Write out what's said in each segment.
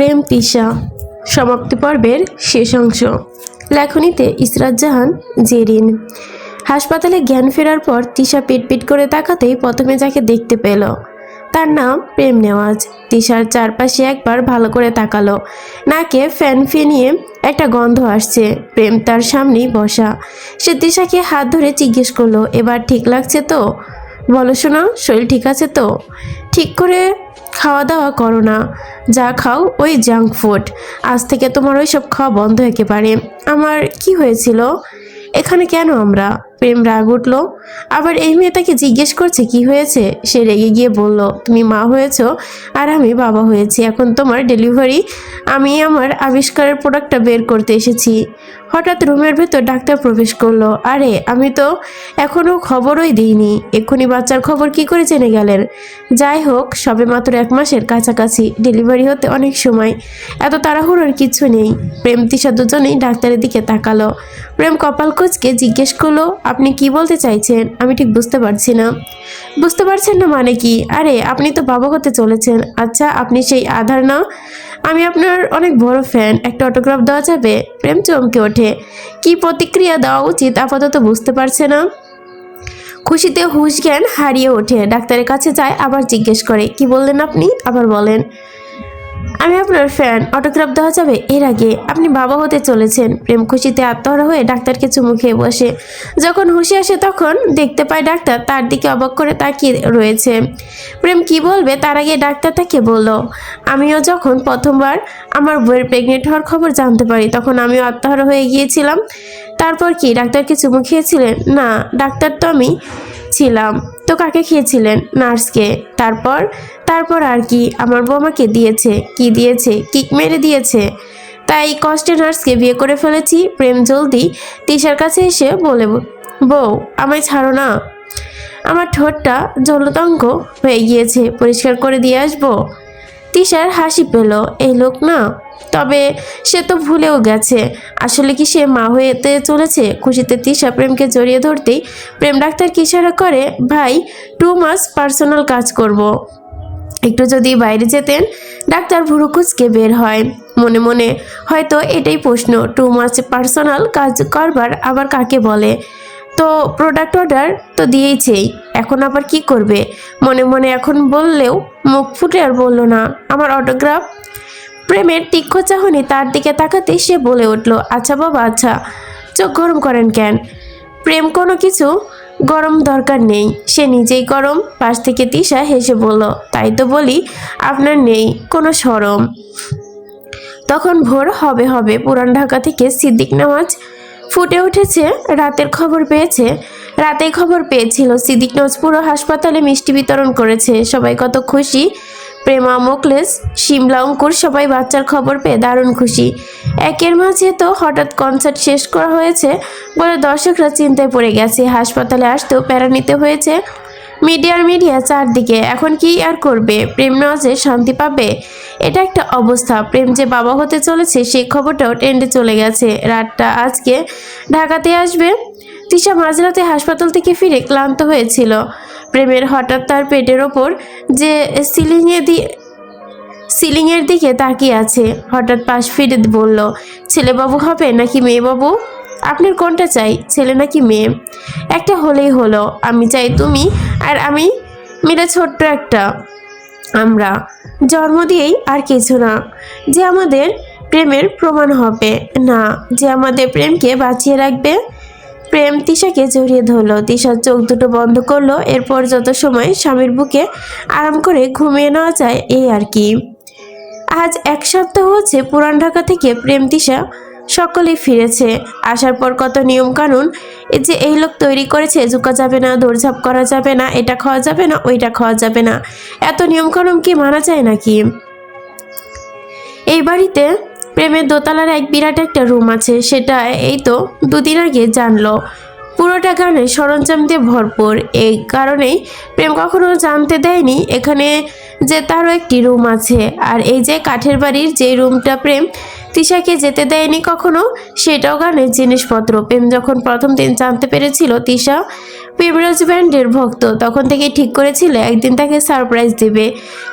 প্রেম তিশা। সমাপ্তি পর্বের শেষ অংশ। লেখনীতে ইসরাত জাহান জেরিন। হাসপাতালে জ্ঞান ফেরার পর তিশা পিটপিট করে তাকাতেই প্রথমে যাকে দেখতে পেল, তার নাম প্রেম নেওয়াজ। তিশার চারপাশে একবার ভালো করে তাকালো। নাকে ফ্যান ফিনিয়ে একটা গন্ধ আসছে, প্রেম তার সামনেই বসা। সে তিশাকে হাত ধরে জিজ্ঞেস করল, এবার ঠিক লাগছে তো? বলো শোনা শরীর ঠিক আছে তো? ঠিক করে খাওয়া দাওয়া করো না। যা খাও ওই জাঙ্ক ফুড আজ থেকে তোমার ওই সব খাওয়া বন্ধ একেবারে। আমার কি হয়েছিল? এখানে কেন আমরা? প্রেম রাগ উঠল। আবার এই মেয়ে তাকে জিজ্ঞেস করছে কি হয়েছে? সে রেগে গিয়ে বলল, তুমি মা হয়েছ আর আমি বাবা হয়েছি। এখন তোমার ডেলিভারি আমি আমার আবিষ্কারের প্রোডাক্টটা বের করতে এসেছি। হঠাৎ রুমের ভেতর ডাক্তার প্রবেশ করল। আরে, আমি তো এখনও খবরই দিইনি। এক্ষুনি বাচ্চার খবর কি করে জেনে গেলেন? যাই হোক, সবে মাত্র এক মাসের কাছাকাছি ডেলিভারি হতে অনেক সময়। এত তাড়াহুড়োর কিছু নেই। প্রেম তিশা দুজনেই ডাক্তারের দিকে তাকালো। প্রেম কপাল কোচকে জিজ্ঞেস করল, আপনি কি বলতে চাইছেন? আমি ঠিক বুঝতে পারছি না। বুঝতে পারছেন না মানে কি? আরে, আপনি তো বাবা হতে চলেছেন। আচ্ছা আপনি সেই আধার না? আমি আপনার অনেক বড় ফ্যান একটা অটোগ্রাফ দেওয়া যাবে? প্রেম চমকে ওঠে। কি প্রতিক্রিয়া দেওয়া উচিত আপাতত বুঝতে পারছে না। খুশিতে হুশ জ্ঞান হারিয়ে ওঠে। ডাক্তারের কাছে যায়, আবার জিজ্ঞেস করে, কি বললেন আপনি? আবার বলেন আমি আপনার ফ্যান অটোগ্রাফ দেওয়া যাবে? এর আগে আপনি বাবা হতে চলেছেন। প্রেম খুশিতে আত্মহারা হয়ে ডাক্তারকে চুমু খেয়ে বসে। যখন হুশে আসে তখন দেখতে পায় ডাক্তার তার দিকে অবাক করে তাকিয়ে রয়েছে। প্রেম কি বলবে? তার আগে ডাক্তার তাকে বলল, আমিও যখন প্রথমবার আমার বইয়ের প্রেগনেন্ট হওয়ার খবর জানতে পারি, তখন আমিও আত্মহারা হয়ে গিয়েছিলাম। তারপর কি, ডাক্তারকে চুমু খেয়েছিলেন? না, ডাক্তার তো আমি ছিলাম। তো কাকে খেয়েছিলেন? নার্সকে। তারপর? তারপর আর কি? আমার বৌমাকে দিয়েছে। কি দিয়েছে? কিক মেরে দিয়েছে। তাই কষ্টে নার্সকে বিয়ে করে ফেলেছি, প্রেম জলদি। তিশার কাছে এসে বলে, বউ, আমায় ছাড়ো না। আমার ঠোঁটটা জলতঙ্ক হয়ে গিয়েছে। পরিষ্কার করে দিয়ে আসব? তিশার হাসি পেল, এই লোক না তবে সে তো ভুলেও গেছে। আসলে কি সে মা হয়েতে চলেছে? খুশিতে তিশা প্রেমকে জড়িয়ে ধরতেই প্রেম ডাক্তার কি ইশারা করে, ভাই টু মাস পার্সোনাল কাজ করব। একটু যদি বাইরে যেতেন, ডাক্তার ভুরু কুচকে বের হয়। মনে মনে হয়তো এটাই প্রশ্ন টু মাস পার্সোনাল কাজ করবার আবার কাকে বলে? তো প্রোডাক্ট অর্ডার তো দিয়েছেই এখন আবার কি করবে? মনে মনে এখন বললেও মুখ ফুটে আর বলল না, আমার অটোগ্রাফ প্রেমের তীক্ষ্ণ চাহনি তার দিকে তাকাতে সে বলে উঠল আচ্ছা বাবা আচ্ছা। চোখ গরম করেন কেন? প্রেম কোনো কিছু গরম দরকার নেই। সে নিজেই গরম, পাশ থেকে তিশা হেসে বলল, তাই তো বলি, আপনার নেই কোনো সরম। তখন ভোর হবে হবে পুরান ঢাকা থেকে সিদ্দিক নামাজ ফুটে উঠেছে, রাতের খবর পেয়েছে রাতে খবর পেয়েছিল সিদ্দিক নজ পুরো হাসপাতালে মিষ্টি বিতরণ করেছে। সবাই কত খুশি প্রেমা, মোকলেস, শিমলা, অঙ্কুর সবাই বাচ্চার খবর পেয়ে দারুণ খুশি। একের মাঝে তো হঠাৎ কনসার্ট শেষ করা হয়েছে বলে দর্শকরা চিন্তায় পড়ে গেছে। হাসপাতালে আসতেও প্যারা নিতে হয়েছে মিডিয়ার মিডিয়া চারদিকে। এখন কি আর করবে? প্রেম নজে শান্তি পাবে? এটা একটা অবস্থা। প্রেম যে বাবা হতে চলেছে, সেই খবরটাও ট্রেন্ডে চলে গেছে। রাতটা আজকে ঢাকাতে আসবে। তিশা মাঝরাতে হাসপাতাল থেকে ফিরে ক্লান্ত হয়েছিল। প্রেমের হঠাৎ তার পেটের ওপর যে সিলিংয়ে দিয়ে সিলিংয়ের দিকে তাকিয়ে আছে। হঠাৎ পাশ ফিরে বলল, ছেলেবাবু হবে নাকি মেয়েবাবু? আপনার কোনটা চাই? ছেলে নাকি মেয়ে? একটা হলেই হলো। আমি চাই তুমি আর আমি মিলে ছোট্ট একটা। আমরা। জন্ম দিয়েই আর কিছু না। যে আমাদের প্রেমের প্রমাণ হবে। না, যে আমাদের প্রেমকে বাঁচিয়ে রাখবে প্রেম তিশাকে জড়িয়ে ধরলো। তিশার চোখ দুটো বন্ধ করল। এরপর যত সময় স্বামীর বুকে আরাম করে ঘুমিয়ে নেওয়া যায়, এই আর কি। আজ এক সপ্তাহ হচ্ছে পুরান ঢাকা থেকে প্রেম তিশা সকলেই ফিরেছে। আসার পর কত নিয়ম কানুন এই যে এই লোক তৈরি করেছে ঝুঁকা যাবে না, দৌড়ঝাঁপ করা যাবে না, এটা খাওয়া যাবে না, ওইটা খাওয়া যাবে না। এত নিয়ম কানুন কি মানা যায় নাকি? এই বাড়িতে প্রেমের দোতলার এক বিরাট একটা রুম আছে, সেটা এই তো দুদিন আগে জানলো। পুরোটা গানে সরঞ্জাম দিয়ে ভরপুর। এই কারণেই প্রেম কখনো জানতে দেয়নি এখানে যে তারও একটি রুম আছে। আর এই যে কাঠের বাড়ির যে রুমটা প্রেম তিশাকে যেতে দেয়নি কখনো, সেটাও গানের জিনিসপত্র। প্রেম যখন প্রথম দিন জানতে পেরেছিল তিশা প্রেমরাজ ব্যান্ডের ভক্ত। তখন থেকে ঠিক করেছিল, একদিন তাকে সারপ্রাইজ দেবে।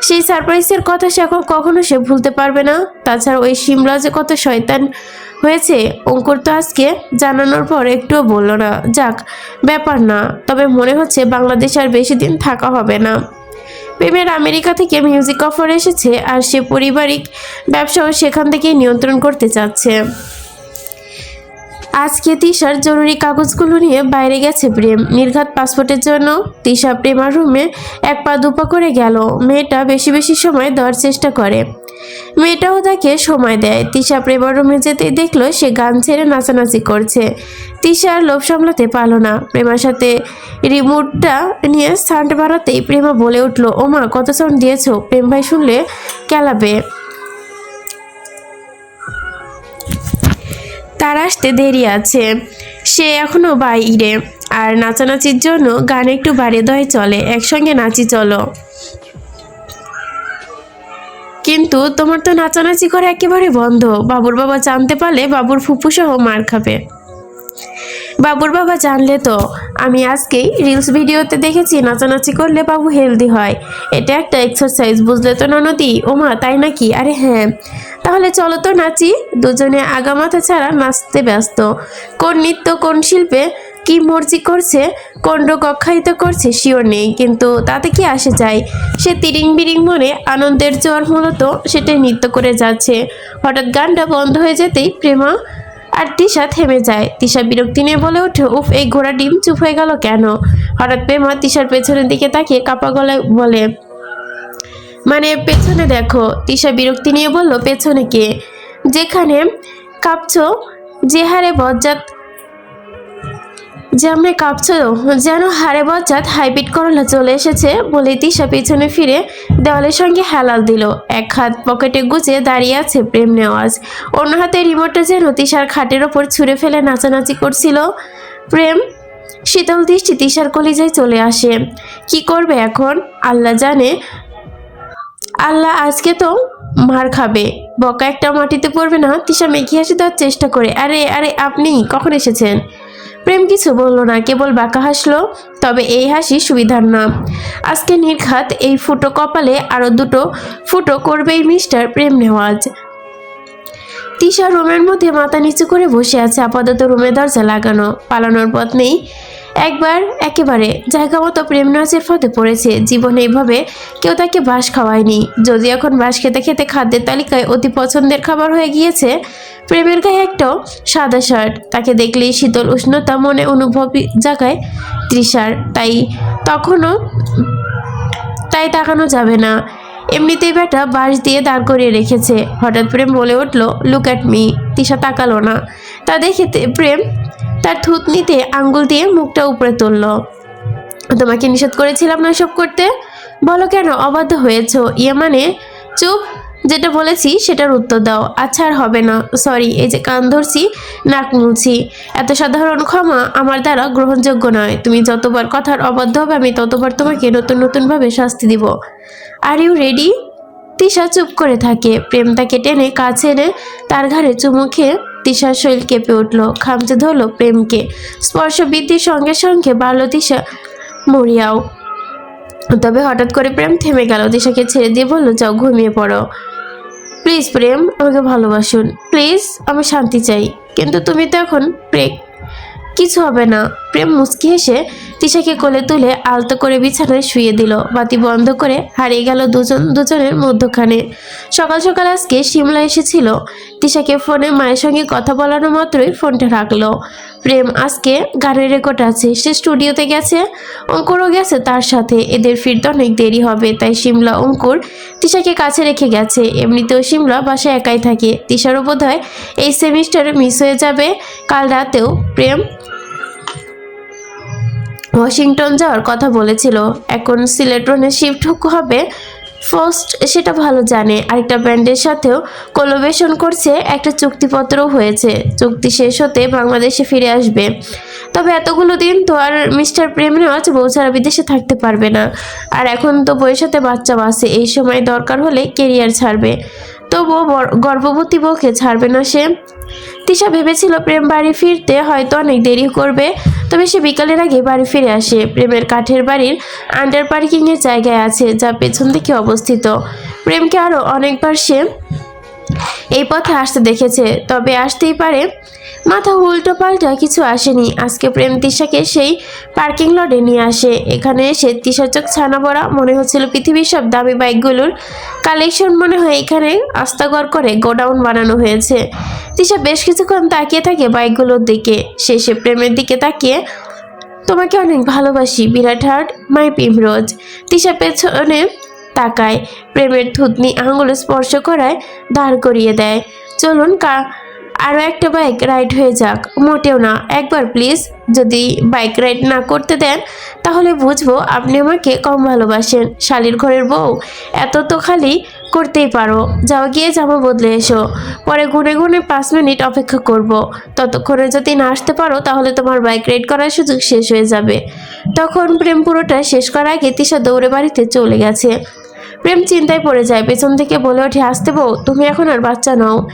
সেই সারপ্রাইজের কথা সে এখন কখনো সে ভুলতে পারবে না। তাছাড়া ওই সিমলা যে কত শয়তান হয়েছে, অঙ্কুর তো আজকে জানানোর পর একটুও বলল না। যাক, ব্যাপার না, তবে মনে হচ্ছে বাংলাদেশ আর বেশি দিন থাকা হবে না। প্রেমের আমেরিকা থেকে মিউজিক অফার এসেছে আর সে পারিবারিক ব্যবসাও সেখান থেকেই নিয়ন্ত্রণ করতে চাচ্ছে। আজকে তিশার জরুরি কাগজগুলো নিয়ে বাইরে গেছে প্রেম। নির্ঘাত পাসপোর্টের জন্য তিশা প্রেমার রুমে এক পা দুপা করে গেল। মেয়েটা বেশি বেশি সময় দেওয়ার চেষ্টা করে। মেয়েটাও তাকে সময় দেয়। তিশা প্রেমার রুমে যেতে দেখল সে গান ছেড়ে নাচানাচি করছে। তিশা আর লোভ সামলাতে পারল না। প্রেমার সাথে রিমোটটা নিয়ে সাউন্ড বাড়াতেই প্রেমা বলে উঠল, ওমা, কত সাউন্ড দিয়েছ? প্রেম ভাই শুনলে কেলাবে। তার আসতে দেরি আছে। সে এখনও বাইরে আর নাচানাচির জন্য গান একটু বাড়িয়ে দয়ে চলে। একসঙ্গে নাচি চলো। কিন্তু তোমার তো নাচানাচি করা একেবারে বন্ধ। বাবুর বাবা জানতে পারলে বাবুর ফুপু সহ মার খাবে। বাবুর বাবা জানলে তো। আমি আজকেই রিলস ভিডিওতে দেখেছি, নাচানাচি করলে বাবু হেলদি হয়। এটা একটা এক্সারসাইজ বুঝলে তো ননদি ওমা, তাই নাকি? আরে হ্যাঁ। তাহলে চলো তো নাচি। দুজনে আগামাথা ছাড়া নাচতে ব্যস্ত। কোন নৃত্য, কোন শিল্পে কি মর্জি করছে, কোন রোগ অক্ষায়িত করছে শিওর নেই। কিন্তু তাতে কি আসে যায়? সে তিরিং বিরিং মনে আনন্দের জ্বর মূলত সেটাই নৃত্য করে যাচ্ছে। হঠাৎ গানটা বন্ধ হয়ে যেতেই প্রেমা আর তিশা থেমে যায়। তিশা বিরক্তি নিয়ে বলে ওঠে, উফ, এই ঘোড়া ডিম চুপ হয়ে গেল কেন? হঠাৎ প্রেমা তিশার পেছনের দিকে তাকিয়ে কাপা গলায় বলে মানে পেছনে দেখো। তিশা বিরক্তি নিয়ে বলল, পেছনে কে? যেখানে কাঁপছো, যে হারে বজ্জাত যেমনি কাঁপছো? যেন হারে বজ্জাত হাইপিট করলা চলে এসেছে বলে তিশা পেছনে ফিরে দেওয়ালের সঙ্গে হেলাল দিল। এক হাত পকেটে গুজে দাঁড়িয়ে আছে প্রেম নেওয়াজ। অন্য হাতে রিমোটটা যেন তিশার খাটের ওপর ছুঁড়ে ফেলে নাচানাচি করছিল। প্রেম, শীতল দৃষ্টি তিশার কলিজায় চলে আসে। কি করবে এখন? আল্লাহ জানে। আল্লাহ আজকে তো মার খাবে। বকা একটা মাটিতে পড়বে না। তিশা মেঘি হাসি দেওয়ার চেষ্টা করে। আরে আরে, আপনি কখন এসেছেন? প্রেম কিছু বলল না, কেবল বাঁকা হাসলো, তবে এই হাসি সুবিধার না। আজকে নির্ঘাত এই ফুটো কপালে আরও দুটো ফুটো করবেই মিস্টার প্রেম নেওয়াজ তিশা রুমের মধ্যে মাথা নিচু করে বসে আছে, আপাতত রুমে দরজা লাগানো, পালানোর পথ নেই। একবার একেবারে জায়গা মতো প্রেম নাচের ফতে পড়েছে। জীবনে এইভাবে কেউ তাকে বাস খাওয়ায়নি। যদি এখন বাস খেতে খেতে খাদ্যের তালিকায় অতি পছন্দের খাবার হয়ে গিয়েছে, প্রেমের গায়ে একটাও সাদা শার্ট। তাকে দেখলেই শীতল উষ্ণতা মনে অনুভবী জাগায় তৃষার। তাই তখনও, তাই তাকানো যাবে না। এমনিতেই বেটা বাঁশ দিয়ে দাঁড় করিয়ে রেখেছে। হঠাৎ প্রেম বলে উঠল লুক অ্যাট মি তিশা তাকালো না। তা দেখে প্রেম তার থুতনিতে আঙ্গুল দিয়ে মুখটা উপরে তুলল। তোমাকে নিষেধ করেছিলাম না সব করতে? বলো কেন, অবাধ্য হয়েছো? ইয়ে মানে? চুপ, যেটা বলেছি সেটার উত্তর দাও। আচ্ছা আর হবে না। সরি, এই যে কান ধরছি, নাক মুলছি। এত সাধারণ ক্ষমা আমার দ্বারা গ্রহণযোগ্য নয়। তুমি যতবার কথার অবাধ্য হবে, আমি ততবার তোমাকে নতুন নতুনভাবে শাস্তি দিব। আর ইউ রেডি তিশা চুপ করে থাকে। প্রেম তাকে টেনে কাছে এনে তার ঘাড়ে চুমু খেয়ে তিশার শরীর কেঁপে উঠল, খামচে ধরলো প্রেমকে। স্পর্শ বৃদ্ধির সঙ্গে সঙ্গে বাড়ল তিশা। মরিয়াও। তবে হঠাৎ করে প্রেম থেমে গেল। দিশাকে ছেড়ে দিয়ে বলল, যাও ঘুমিয়ে পড়ো। প্লিজ প্রেম, আমাকে ভালোবাসুন। প্লিজ, আমি শান্তি চাই। কিন্তু তুমি তো এখন ব্রেক কিছু হবে না। প্রেম মুচকি হেসে তিশাকে কোলে তুলে আলতো করে বিছানায় শুয়ে দিল। বাতি বন্ধ করে হারিয়ে গেল দুজন দুজনের মধ্যখানে। সকাল সকাল আজকে সিমলা এসেছিল। তিশাকে ফোনে মায়ের সঙ্গে কথা বলানো মাত্রই ফোনটা রাখল। প্রেম আজকে গানের রেকর্ড আছে। সে স্টুডিওতে গেছে, অঙ্কুরও গেছে তার সাথে। এদের ফিরতে অনেক দেরি হবে, তাই সিমলা অঙ্কুর তিশাকে কাছে রেখে গেছে। এমনিতেও সিমলা বাসায় একাই থাকে। তিশারও বোধ হয় এই সেমিস্টারে মিস হয়ে যাবে। কাল রাতেও প্রেম ওয়াশিংটন যাওয়ার কথা বলেছিল। এখন সিলেটনে শিফট হবে। ফার্স্ট সেটা ভালো জানে। আরেকটা ব্যান্ডের সাথেও কোলোবেশন করছে। একটা চুক্তিপত্রও হয়েছে। চুক্তি শেষ হতে বাংলাদেশে ফিরে আসবে। তবে এতগুলো দিন তো আর মিস্টার প্রেম বউ ছাড়া বিদেশে থাকতে পারবে না। আর এখন তো বউয়ের সাথে বাচ্চা বাসে। এই সময় দরকার হলে কেরিয়ার ছাড়বে। তবুও গর্ভবতী বউকে ছাড়বে না সে। তিশা ভেবেছিল প্রেম বাড়ি ফিরতে হয়তো অনেক দেরি করবে। তবে সে বিকালের আগে বাড়ি ফিরে আসে। প্রেমের কাঠের বাড়ির আন্ডার পার্কিংয়ের জায়গায় আছে, যা পেছন দিকে অবস্থিত। প্রেমকে আরও অনেকবার সে এই পথে আসতে দেখেছে, তবে আসতেই পারে মাথা উল্টো পাল্টা কিছু আসেনি। আজকে প্রেম তিশাকে সেই পার্কিং লটে নিয়ে আসে। এখানে এসে তিশার ছানা পড়া মনে হচ্ছিল পৃথিবীর সব দামি বাইকগুলোর কালেকশন মনে হয় এখানে আস্তাগর করে গোডাউন বানানো হয়েছে। তিশা বেশ কিছুক্ষণ তাকিয়ে থাকে বাইকগুলোর দিকে। শেষে প্রেমের দিকে তাকিয়ে, তোমাকে অনেক ভালোবাসি, বিরাট হার্ট, মাই পিমরোজ। তিশা পেছনে তাকায়। প্রেমের থুতনি আঙুল স্পর্শ করায় দাঁড় করিয়ে দেয়। চলুন কা আরও একটা বাইক রাইড হয়ে যাক। মোটেও না। একবার প্লিজ যদি বাইক রাইড না করতে দেন, তাহলে বুঝব আপনি আমাকে কম ভালোবাসেন। শালির ঘরের বউ, এত তো খালি করতেই পারো। যাও গিয়ে জামা বদলে এসো। পরে গুনে গুনে পাঁচ মিনিট অপেক্ষা করব। ততক্ষণে যদি না আসতে পারো, তাহলে তোমার বাইক রাইড করার সুযোগ শেষ হয়ে যাবে। তখন প্রেম পুরোটা শেষ করার আগে তিশা দৌড়ে বাড়িতে চলে গেছে। প্রেম চিন্তায় পড়ে যায়। পেছন থেকে বলে ওঠে, আসতে বউ, তুমি এখন আর বাচ্চা নও।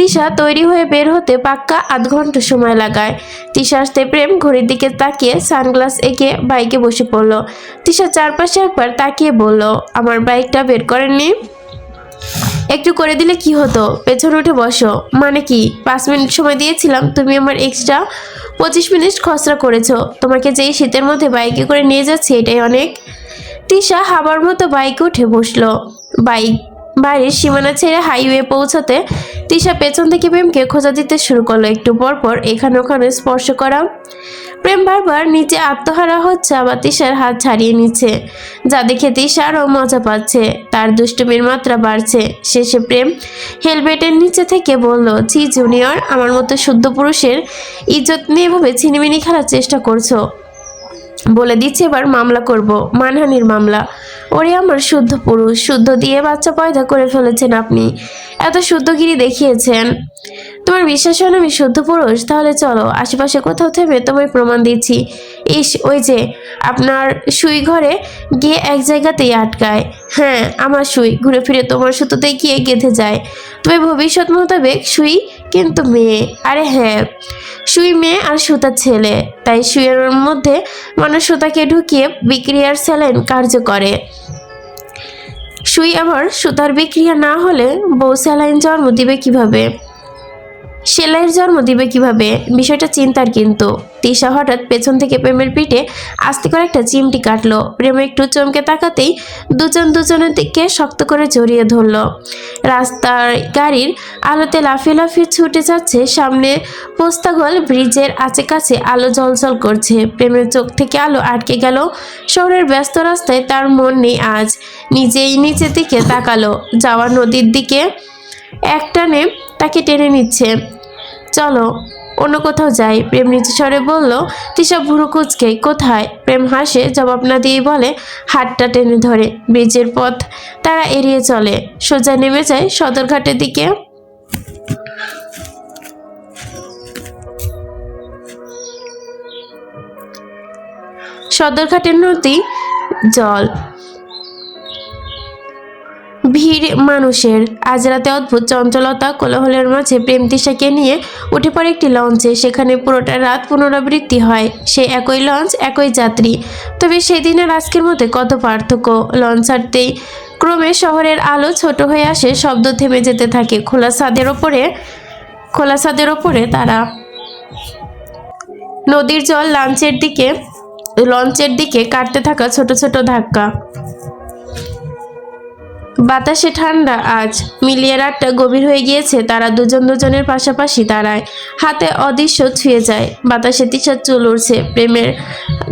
তিশা তৈরি হয়ে বের হতে পাক্কা আধ ঘণ্টা সময় লাগায়। তিশা আসতে প্রেম ঘড়ির দিকে তাকিয়ে সানগ্লাস এঁকে বাইকে বসে পড়ল। তিশা চারপাশে একবার তাকিয়ে বলল, আমার বাইকটা বের করেননি? একটু করে দিলে কি হতো? পেছনে উঠে বসো। মানে কি? পাঁচ মিনিট সময় দিয়েছিলাম। তুমি আমার এক্সট্রা পঁচিশ মিনিট খসড়া করেছ। তোমাকে যেই শীতের মধ্যে বাইকে করে নিয়ে যাচ্ছি এটাই অনেক? তিশা হাবার মতো বাইকে উঠে বসল। বাইক বাড়ির সীমানা ছেড়ে হাইওয়ে পৌঁছাতে তিশা পেছন থেকে প্রেমকে খোঁজা দিতে শুরু করল একটু পর পর এখানে ওখানে স্পর্শ করা। প্রেম বারবার নিচে আত্মহারা হচ্ছে, আবার তিশার হাত ছাড়িয়ে নিচ্ছে। যা দেখে তিশা আরও মজা পাচ্ছে। তার দুষ্টুমির মাত্রা বাড়ছে। শেষে প্রেম হেলমেটের নিচে থেকে বলল জি জুনিয়র, আমার মতো শুদ্ধ পুরুষের ইজ্জত নিয়ে এভাবে ছিনিমিনি খেলার চেষ্টা করছ। বলে দিচ্ছি, এবার মামলা করব। মানহানির মামলা। ওরে আমার শুদ্ধ পুরুষ, শুদ্ধ দিয়ে বাচ্চা পয়দা করে ফেলেছেন আপনি। এত শুদ্ধগিরি দেখিয়েছেন। তোমার বিশ্বাস হয় আমি শুদ্ধ পুরুষ? তাহলে চলো, আশেপাশে কোথাও থেমে তোমায় প্রমাণ দিচ্ছি। ইস, ওই যে, আপনার সুই ঘরে গিয়ে এক জায়গাতেই আটকায়। হ্যাঁ আমার সুই, ঘুরে ফিরে তোমার সুতোতে গিয়ে গেঁথে যায়। তবে ভবিষ্যৎ মোতাবেক সুই কিন্তু মেয়ে, আরে হ্যাঁ সুই মেয়ে আর সুতা ছেলে। তাই সুইয়ের মধ্যে মানুষ সুতাকে ঢুকিয়ে বিক্রিয়ার স্যালাইন কার্য করে। সুই আবার সুতার বিক্রিয়া না হলে বউ স্যালাইন জন্ম দিবে কীভাবে? সেলাইয়ের জন্ম দিবে কীভাবে? বিষয়টা চিন্তার কিন্তু। তিশা হঠাৎ পেছন থেকে প্রেমের পিঠে আস্তে করে একটা চিমটি কাটলো। প্রেম একটু চমকে তাকাতেই দুজন দুজনের দিকে শক্ত করে জড়িয়ে ধরলো। রাস্তার গাড়ির আলোতে লাফিয়ে লাফিয়ে ছুটে যাচ্ছে সামনে পোস্তাগল ব্রিজের আচে কাছে আলো জলজল করছে। প্রেমের চোখ থেকে আলো আটকে গেল। শহরের ব্যস্ত রাস্তায় তার মন নেই আজ। নিজেই নিচের দিকে তাকালো। যাওয়া নদীর দিকে একটানে তাকে টেনে নিচ্ছে। চলো, অন্য কোথাও যাই। প্রেম নিচু স্বরে বলল, তিশা ভুরু কুচকে, কোথায়? প্রেম হাসে, জবাব না দিয়ে বলে হাতটা টেনে ধরে, ব্রিজের পথ। তারা এড়িয়ে চলে। সোজা নেমে যায় সদরঘাটের দিকে। সদরঘাটের নদী, জল। ভিড় মানুষের। আজ রাতে অদ্ভুত চঞ্চলতা, কোলাহলের মাঝে প্রেম তিশাকে নিয়ে উঠে পড়ে একটি লঞ্চে। সেখানে পুরোটা রাত পুনরাবৃত্তি হয়। সে একই লঞ্চ, একই যাত্রী। তবে সেদিনের আজকের মধ্যে কত পার্থক্য? লঞ্চ ছাড়তেই ক্রমে শহরের আলো ছোট হয়ে আসে, শব্দ থেমে যেতে থাকে। খোলা ছাদের ওপরে, খোলা ছাদের ওপরে তারা। নদীর জল লঞ্চের দিকে লঞ্চের দিকে কাটতে থাকা ছোট ছোট ধাক্কা। বাতাসে ঠান্ডা, আজ মিলিয়ে রাতটা গভীর হয়ে গিয়েছে, তারা দুজন দুজনের পাশাপাশি দাঁড়ায়। হাতে অদৃশ্য ছুঁয়ে যায়, বাতাসে তিশার চুল উড়ছে, প্রেমের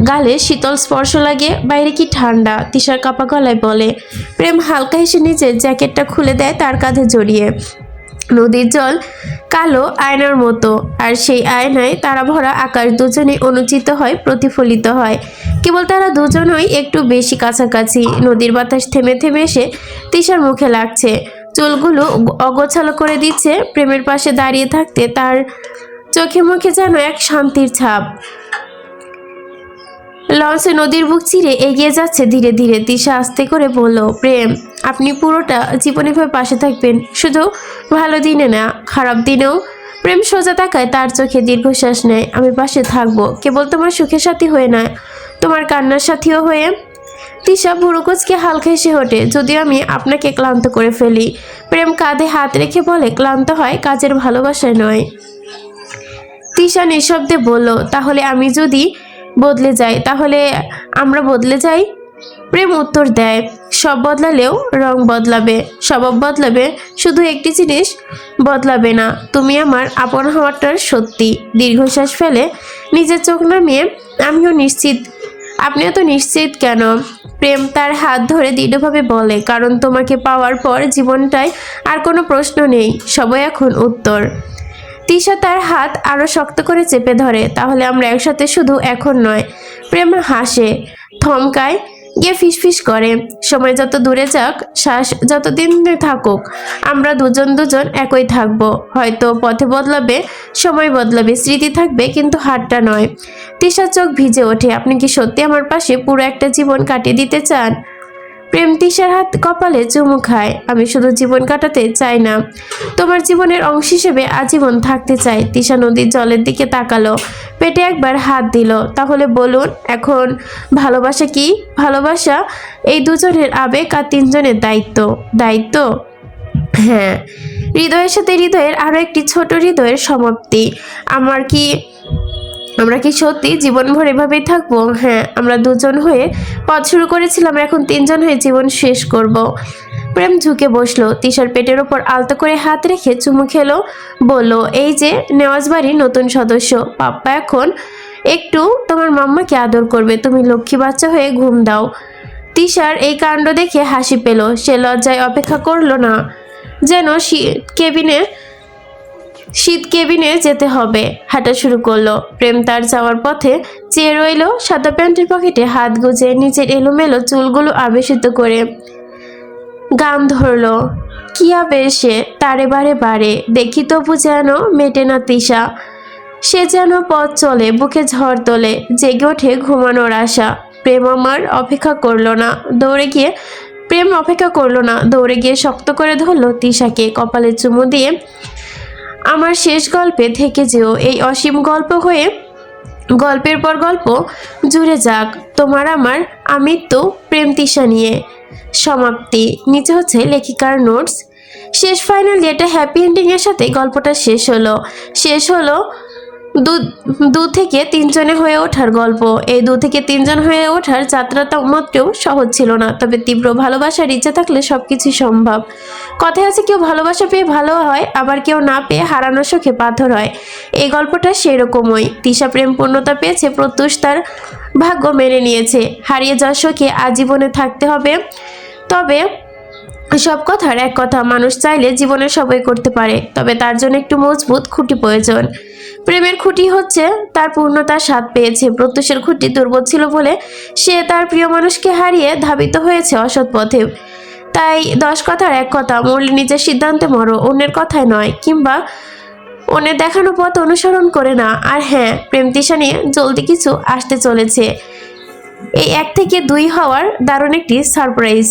গালে শীতল স্পর্শ লাগে, বাইরে কি ঠান্ডা, তিশার কাপা গলায় বলে। প্রেম হালকা হেসে নিজের জ্যাকেটটা খুলে দেয় তার কাঁধে জড়িয়ে। নদীর জল কালো আয়নার মতো, আর সেই আয়নায় তারা ভরা আকাশ দুজনেই অনুচিত হয়, প্রতিফলিত হয়। কেবল তারা দুজনই একটু বেশি কাছাকাছি। নদীর বাতাস থেমে থেমে এসে তিশার মুখে লাগছে। চুলগুলো অগোছালো করে দিচ্ছে। প্রেমের পাশে দাঁড়িয়ে থাকতে তার চোখে মুখে যেন এক শান্তির ছাপ। লঞ্চে নদীর বুক চিরে এগিয়ে যাচ্ছে ধীরে ধীরে। তিশা আস্তে করে বলল, প্রেম, আপনি পুরোটা জীবনে ভাবে পাশে থাকবেন। শুধু ভালো দিনে না, খারাপ দিনেও প্রেম সোজা তাকায়, তার চোখে দীর্ঘশ্বাস নেয়। আমি পাশে থাকব। কেবল তোমার সুখের সাথী হয়ে নয় তোমার কান্নার সাথীও হয়ে তিশা ভুরুকুচকে হালকা হেসে ওঠে যদি আমি আপনাকে ক্লান্ত করে ফেলি প্রেম কাঁধে হাত রেখে বলে, ক্লান্ত হয় কাজের ভালোবাসায় নয় তিশা নিঃশব্দে বলল, তাহলে আমি যদি বদলে যাই তাহলে আমরা বদলে যাই? প্রেম উত্তর দেয়, সব বদলালেও রং বদলাবে। স্বভাব বদলাবে, শুধু একটি জিনিস, বদলাবে না। তুমি আমার আপন হওয়াটার সত্যি। দীর্ঘশ্বাস ফেলে নিজের চোখ নামিয়ে, আমিও নিশ্চিত। আপনিও তো নিশ্চিত কেন? প্রেম তার হাত ধরে দৃঢ়ভাবে বলে, কারণ তোমাকে পাওয়ার পর জীবনটায় আর কোনো প্রশ্ন নেই। সবাই এখন উত্তর। তিশা তার হাত আরও শক্ত করে চেপে ধরে, তাহলে আমরা একসাথে শুধু এখন নয়। প্রেম হাসে, থমকায়, গিয়ে ফিসফিস করে। সময় যত দূরে যাক, শ্বাস যতদিন থাকুক, আমরা দুজন দুজন একই থাকব। হয়তো পথে বদলাবে, সময় বদলাবে, স্মৃতি থাকবে, কিন্তু হাতটা নয়। তিশার চোখ ভিজে ওঠে, আপনি কি সত্যি আমার পাশে পুরো একটা জীবন কাটিয়ে দিতে চান? প্রেম তিশার হাত কপালে চুমু খায়। আমি শুধু জীবন কাটাতে চাই না। তোমার জীবনের অংশ হিসেবে আজীবন থাকতে চাই। তিশা নদীর জলের দিকে তাকালো। পেটে একবার হাত দিল। তাহলে বলুন, এখন ভালোবাসা কি? ভালোবাসা এই দুজনের আবেগ আর তিনজনের দায়িত্ব। দায়িত্ব? হ্যাঁ। হৃদয়ের সাথে হৃদয়ের আরও একটি ছোট হৃদয়ের সমাপ্তি। আমার কি আমরা কি সত্যি জীবনভর এভাবেই থাকব? হ্যাঁ আমরা দুজন হয়ে পথ শুরু করেছিলাম, এখন তিনজন হয়ে জীবন শেষ করব। প্রেম ঝুঁকে বসল, তিশার পেটের ওপর আলতো করে হাত রেখে চুমু খেলো, বলল, এই যে, নেওয়াজ বাড়ির নতুন সদস্য। পাপ্পা এখন একটু তোমার মাম্মাকে আদর করবে, তুমি লক্ষ্মী বাচ্চা হয়ে ঘুম দাও। তিশার এই কাণ্ড দেখে হাসি পেল, সে লজ্জায় অপেক্ষা করল না, যেন কেবিনে শীত কেবিনে যেতে হবে। হাঁটা শুরু করল। প্রেম তার যাওয়ার পথে চেয়ে রইল সাদা প্যান্টের পকেটে হাত গুজে নিজের এলোমেলো চুলগুলো আবেশিত করে। গান ধরলো। কি আবেশে তারে বারে বারে। দেখি তবু যেন মেটে না তিশা। সে যেন পথ চলে, বুকে ঝড় তোলে, জেগে ওঠে ঘুমানোর আশা। প্রেম আমার অপেক্ষা করল না, দৌড়ে গিয়ে প্রেম অপেক্ষা করল না, দৌড়ে গিয়ে শক্ত করে ধরলো তিশাকে। কপালে চুমু দিয়ে আমার শেষ গল্পে থেকে যেও এই অসীম গল্প হয়ে। গল্পের পর গল্প, জুড়ে যাক তোমার আমার আমৃত্যু প্রেম তৃষা নিয়ে। সমাপ্তি, নিচে হচ্ছে লেখিকার নোটস শেষ ফাইনাল ডেটা হ্যাপি এন্ডিংয়ের সাথে গল্পটা শেষ হলো। শেষ হলো দু থেকে তিনজনে হয়ে ওঠার গল্প। এই দু থেকে তিনজন হয়ে ওঠার যাত্রাটা মোটেও সহজ ছিল না, তবে তীব্র ভালোবাসার ইচ্ছা থাকলে সব কিছুই সম্ভব। কথায় আছে, কেউ ভালোবাসা পেয়ে ভালো হয়, আবার কেউ না পেয়ে হারানোর চোখে পাথর হয়। এই গল্পটা সেরকমই। তিশা প্রেম পূর্ণতা পেয়েছে, প্রত্যুষ তার ভাগ্য মেনে নিয়েছে। হারিয়ে যাওয়ার শোকে আজীবনে থাকতে হবে। তবে সব কথার এক কথা, মানুষ চাইলে জীবনে সবই করতে পারে, তবে তার জন্য একটু মজবুত খুঁটি প্রয়োজন প্রেমের খুঁটি হচ্ছে, তার পূর্ণতার স্বাদ পেয়েছে। প্রত্যুষের খুঁটি দুর্বল ছিল বলে সে তার প্রিয় মানুষকে হারিয়ে ধাবিত হয়েছে অসৎ পথে। তাই দশ কথার এক কথা মরলে নিজের সিদ্ধান্তে মরো, অন্যের কথায় নয়, কিংবা অন্যের দেখানো পথ অনুসরণ করে না। আর হ্যাঁ প্রেম তৃষা নিয়ে জলদি কিছু আসতে চলেছে। এই এক থেকে দুই হওয়ার দারুণ একটি সারপ্রাইজ।